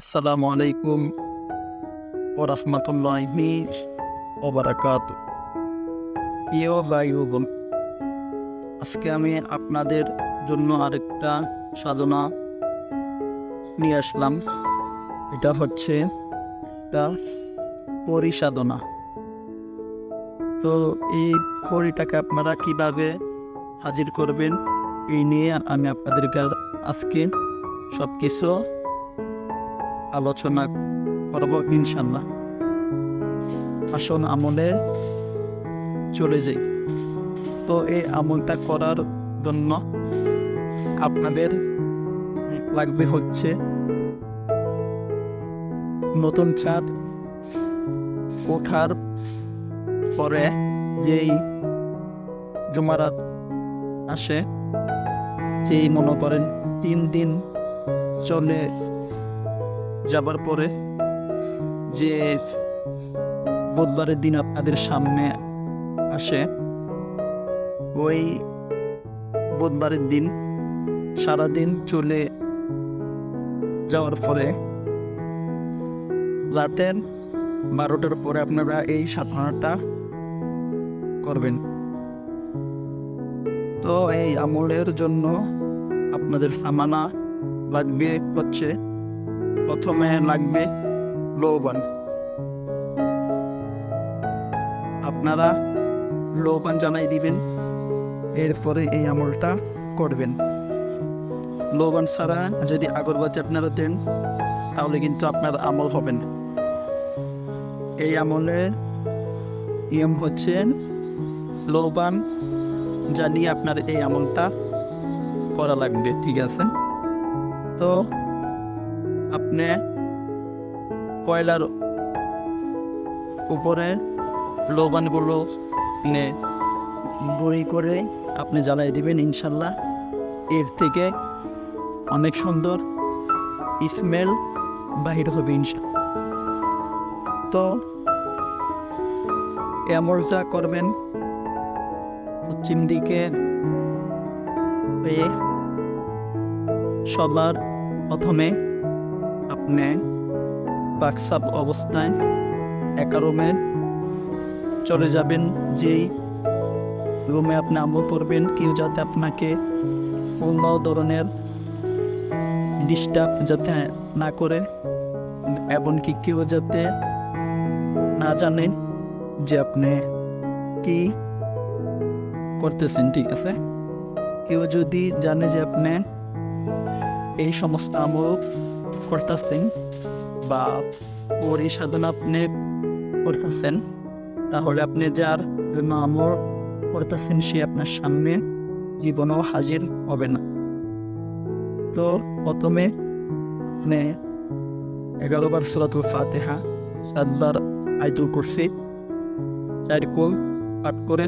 আসসালামু আলাইকুম ও রহমতুল্লাহি ও বারাকাত প্রিয় ভাই আজকে আমি আপনাদের জন্য আরেকটা সাধনা নিয়ে আসলাম। এটা হচ্ছে একটা পরিসাধনা। তো এই পরিটাকে আপনারা কীভাবে হাজির করবেন, এই নিয়ে আমি আপনাদেরকে আজকে সব কিছু আলোচনা করব ইনশাল্লাহ আসন আমলে চলে যাই। তো এই আমলটা করার জন্য আপনাদের লাগবে হচ্ছে নতুন চাঁদ ওঠার পরে যেই জুমারাত আসে, যেই মনে করেন তিন দিন চলে যাবার পরে যে বুধবারের দিন আপনাদের সামনে আসে, ওই বুধবারের দিন সারাদিন চলে যাওয়ার পরে রাতের বারোটার পরে আপনারা এই সাধনাটা করবেন। তো এই আমলের জন্য আপনাদের সামানা লাগবে হচ্ছে প্রথমে লাগবে লৌবান। আপনারা লৌবান জানাই দিবেন, এরপরে এই আমলটা করবেন। লৌবান ছাড়া যদি আগরবাতি আপনারা দেন, তাহলে কিন্তু আপনার আমল হবে না। এই আমলের নিয়ম হচ্ছে লৌবান জানিয়ে আপনার এই আমলটা করা লাগবে, ঠিক আছে? তো আপনি কয়লার উপরে লোবানগুলো আপনি বড়ি করে আপনি জ্বালাই দেবেন, ইনশাল্লাহ। এর থেকে অনেক সুন্দর স্মেল বাহির হবে, ইনশাল্লাহ। তো এমরজা করবেন পশ্চিম দিকে সবার প্রথমে আপনি বাক্সাপ অবস্থায় একা রুমে চলে যাবেন, যেই রুমে আপনি আমল করবেন, কেউ যাতে আপনাকে কোনো ধরনের ডিস্টার্ব যাতে না করে, এমনকি কেউ যাতে না জানে যে আপনি কি করতেছেন, ঠিক আছে? কেউ যদি জানে যে আপনি এই সমস্ত আমল করতেছেন বা পরি সাধনা আপনি করতেছেন, তাহলে আপনি যার জন্য আমল করতেছেন সে আপনার সামনে জীবনেও হাজির হবে না। তো প্রথমে আপনি এগারো বার সুরাতুল ফাতেহা সাতবার আইতুল কুরসি চার কুল পাঠ করে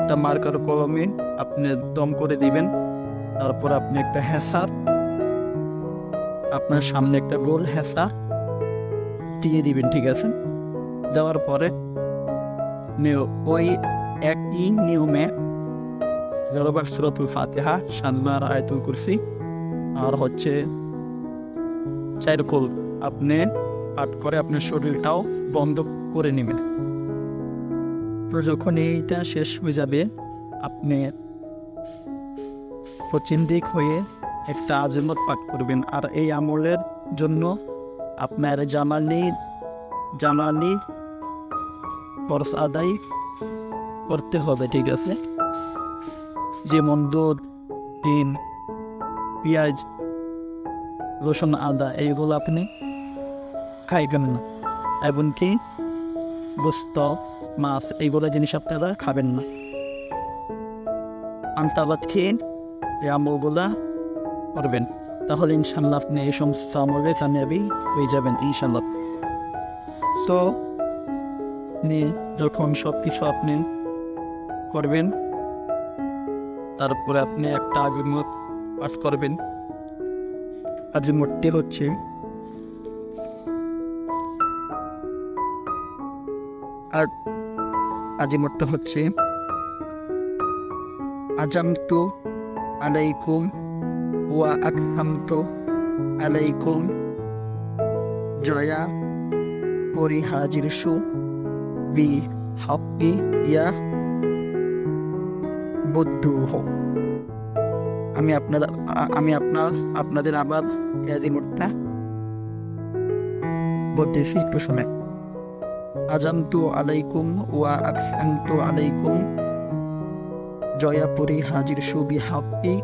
একটা মার্কার কলমে আপনি দম করে দিবেন, তারপর আপনি একটা হেসার আপনার সামনে একটা গোল হেসা দিয়ে দিবেন, ঠিক আছে? দেওয়ার পরে ওই একই নিয়মে সুরতুল ফাতিহা, সাতবার আয়তুল কুরসি, আর হচ্ছে চার কোল আপনি পাঠ করে আপনার শরীরটাও বন্ধ করে নেবেন। তো যখন এইটা শেষ হয়ে যাবে, আপনি পশ্চিম দিক হয়ে একটা আজমত পাঠ করবেন। আর এই আমলের জন্য আপনার জামানি জামানি খরচ আদায় করতে হবে, ঠিক আছে? যেমন দুধ, ডিম, পেঁয়াজ, রসুন, আদা, এইগুলো আপনি খাইবেন না। এমনকি গোস্ত মাছ, এইগুলো জিনিস আপনারা খাবেন না। আন্তাবাদ খেয়ে এই আমলগুলা করবেন তাহলে ইনশাল্লাহ আপনি এই সমস্ত আমলে কামিয়াবি হয়ে যাবেন ইনশাল্লাহ তো, আপনি যখন সব কিছু আপনি করবেন, তারপরে আপনি একটা আজিমত পাস করবেন। আজিমতটি হচ্ছে আজিমতটা হচ্ছে, আজামতু আলাইকুম ওয়া আকসামতু আলাইকুম জয়া পরিহাজিরসু বি হাপ্পি ইয়া বুদ্ধুহ আমি আপনাদের আমি আপনার, আপনাদের আবার অ্যাজিমুটটা বলতেছি একটু শুনে। আজামতু আলাইকুম, ওয়া আকসামতু আলাইকুম। জয়াপুরি হাজির সুবি হাপ্পি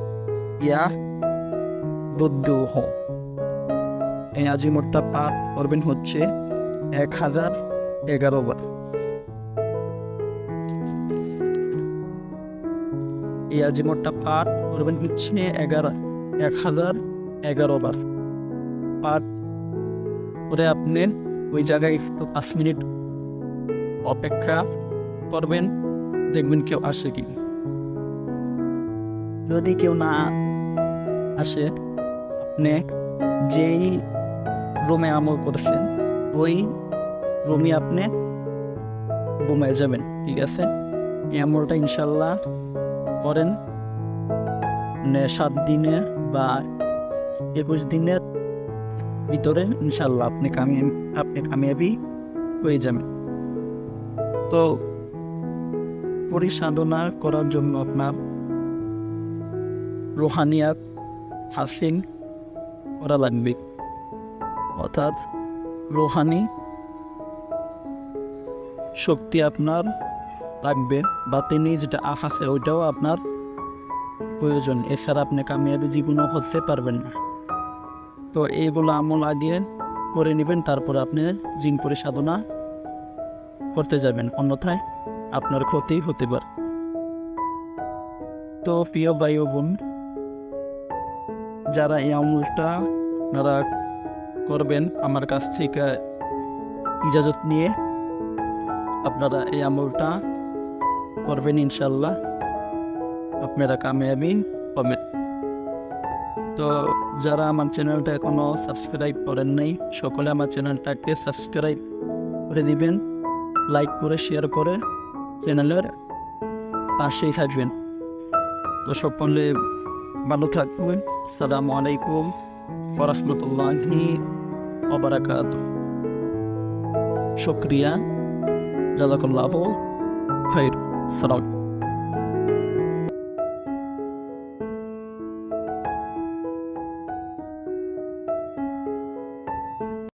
ইয়া বুদ্ধুহ এই আজিমুটটা পাঠ করবেন হচ্ছে এক হাজার এগারো বার। এই আজিমতটা পাঠ করবেন হচ্ছে এগারো, এক হাজার এগারো বার। পাঠ করে আপনি ওই জায়গায় একটু পাঁচ মিনিট অপেক্ষা করবেন, দেখবেন কেউ আসে কি যদি কেউ না আসে আপনি যেই রুমে আমল করছেন, ওই রুমে আপনি ঘুমায় যাবেন, ঠিক আছে? এই আমলটা ইনশাল্লাহ করেন। সাত দিনে বা একুশ দিনের ভিতরে ইনশাল্লাহ আপনি কামিয়াবি আপনি কামিয়াবি হয়ে যাবেন। তো পরিসাধনা করার জন্য আপনার রোহানিয়াত হাসিন করা লাগবে। অর্থাৎ রোহানি, শক্তি আপনার লাগবে বা তিনি যেটা আখ আছে ওইটাও আপনার প্রয়োজন। এছাড়া আপনি কামিয়াবি জীবনও হতে পারবেন না। তো এইগুলো আমল আগে করে নেবেন, তারপর আপনি জিন পরিসাধনা করতে যাবেন। অন্যথায় আপনার ক্ষতি হতে পারে। তো প্রিয় বায়ু বোন যারা এই আমলটা আপনারা করবেন আমার কাছ থেকে ইজাজত নিয়ে। আপনারা এই আমলটা করবেন ইনশাল্লাহ আপনারা কামিয়াবি হবেন। তো যারা আমার চ্যানেলটা এখনও সাবস্ক্রাইব করেন নাই, সকলে আমার চ্যানেলটাকে সাবস্ক্রাইব করে দিবেন, লাইক করে, শেয়ার করে চ্যানেলের পাশেই থাকবেন। তো সকলে ভালো থাকবেন আসসালামু আলাইকুম ওরহমতুল্লাহি ওবরাকাত। শুক্রিয়া জাজাকাল্লাহ খৈর সালাম।